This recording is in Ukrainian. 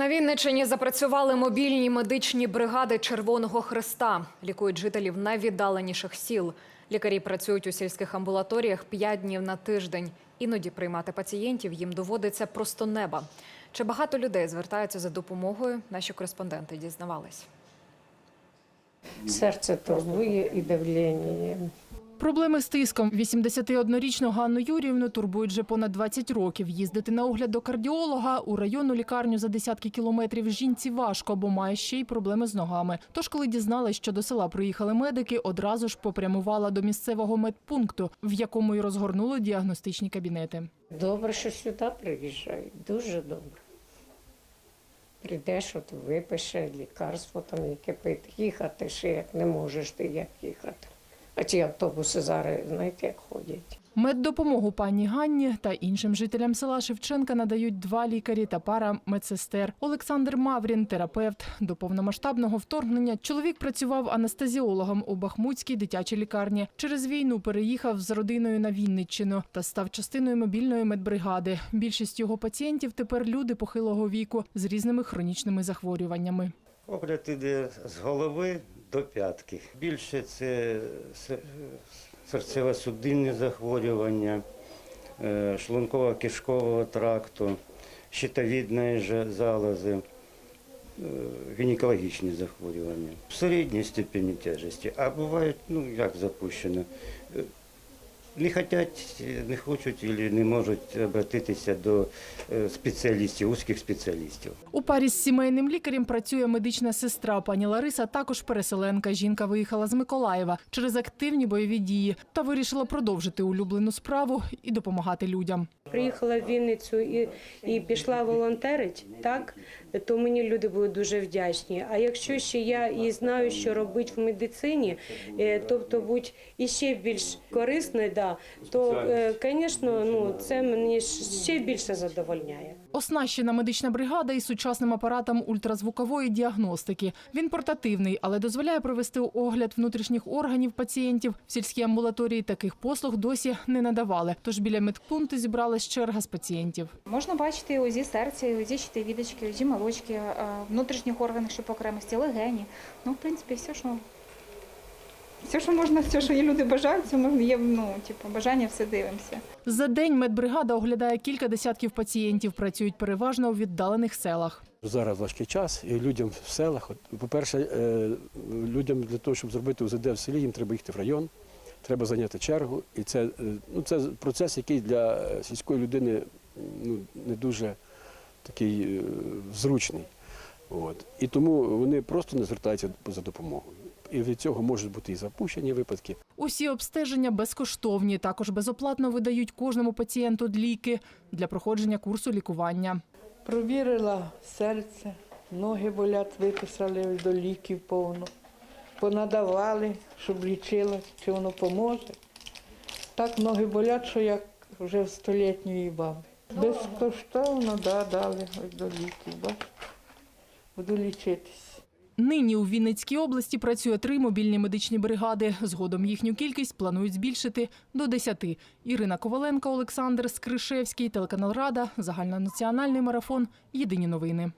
На Вінниччині запрацювали мобільні медичні бригади Червоного Христа. Лікують жителів найвіддаленіших сіл. Лікарі працюють у сільських амбулаторіях 5 днів на тиждень. Іноді приймати пацієнтів їм доводиться просто неба. Чи багато людей звертаються за допомогою? Наші кореспонденти дізнавались. Серце турбує і давлення. Проблеми з тиском 81-річну Ганну Юріївну турбують вже понад 20 років. Їздити на огляд до кардіолога у районну лікарню за десятки кілометрів жінці важко, бо має ще й проблеми з ногами. Тож, коли дізналась, що до села приїхали медики, одразу ж попрямувала до місцевого медпункту, в якому й розгорнули діагностичні кабінети. Добре, що сюди приїжджають, дуже добре. Прийдеш, от випише лікарство, там яке пити. Їхати ще як не можеш ти як їхати. А ті автобуси зараз, знаєте, як ходять. Меддопомогу пані Ганні та іншим жителям села Шевченка надають два лікарі та пара медсестер. Олександр Маврін, терапевт. До повномасштабного вторгнення чоловік працював анестезіологом у Бахмутській дитячій лікарні. Через війну переїхав з родиною на Вінниччину та став частиною мобільної медбригади. Більшість його пацієнтів тепер люди похилого віку з різними хронічними захворюваннями. Огляд іде з голови до п'ятки. Більше це серцево-судинні захворювання, е, шлунково-кишкового тракту, щитовідної залози, е, гінекологічні захворювання. В середній степені тяжесті, а бувають, ну як запущено, е, не хочуть, не хочуть і не можуть обратитися до е, спеціалістів, узких спеціалістів. У парі з сімейним лікарем працює медична сестра. Пані Лариса також переселенка. Жінка виїхала з Миколаєва через активні бойові дії та вирішила продовжити улюблену справу і допомагати людям. Приїхала в Вінницю і, і пішла волонтерить, так то мені люди були дуже вдячні. А якщо ще я і знаю, що робити в медицині, е, тобто будь іще більш корисною, да, то, звісно, ну, це мені ще більше задовольняє. Оснащена медична бригада із сучасним апаратом ультразвукової діагностики. Він портативний, але дозволяє провести огляд внутрішніх органів пацієнтів. В сільській амбулаторії таких послуг досі не надавали. Тож біля медпункту зібралась черга з пацієнтів. Можна бачити УЗІ серця, УЗІ щитовідочки, УЗІ молочки, е, внутрішніх органів, що окремості, легені. Ну, в принципі, все, що, все, що можна, все, що є люди бажають, це ми є ну, типу, бажання, все дивимося. За день медбригада оглядає кілька десятків пацієнтів. Працюють переважно у віддалених селах. Зараз важкий час, і людям в селах, по-перше, е, людям для того, щоб зробити УЗД в селі, їм треба їхати в район, треба зайняти чергу. І це, е, ну, це процес, який для сільської людини ну, не дуже такий е, зручний. От. І тому вони просто не звертаються за допомогою. І від цього можуть бути і запущені випадки. Усі обстеження безкоштовні. Також безоплатно видають кожному пацієнту ліки для проходження курсу лікування. Провірила серце, ноги болять, виписали до ліків повно. Понадавали, щоб лічилась, чи воно поможе. Так ноги болять, що як вже в столітньої баби. Безкоштовно да, дали до ліків. Бачите? Буду лічитись. Нині у Вінницькій області працює три мобільні медичні бригади. Згодом їхню кількість планують збільшити до 10. Ірина Коваленко, Олександр Скришевський, телеканал Рада, загальнонаціональний марафон. Єдині новини.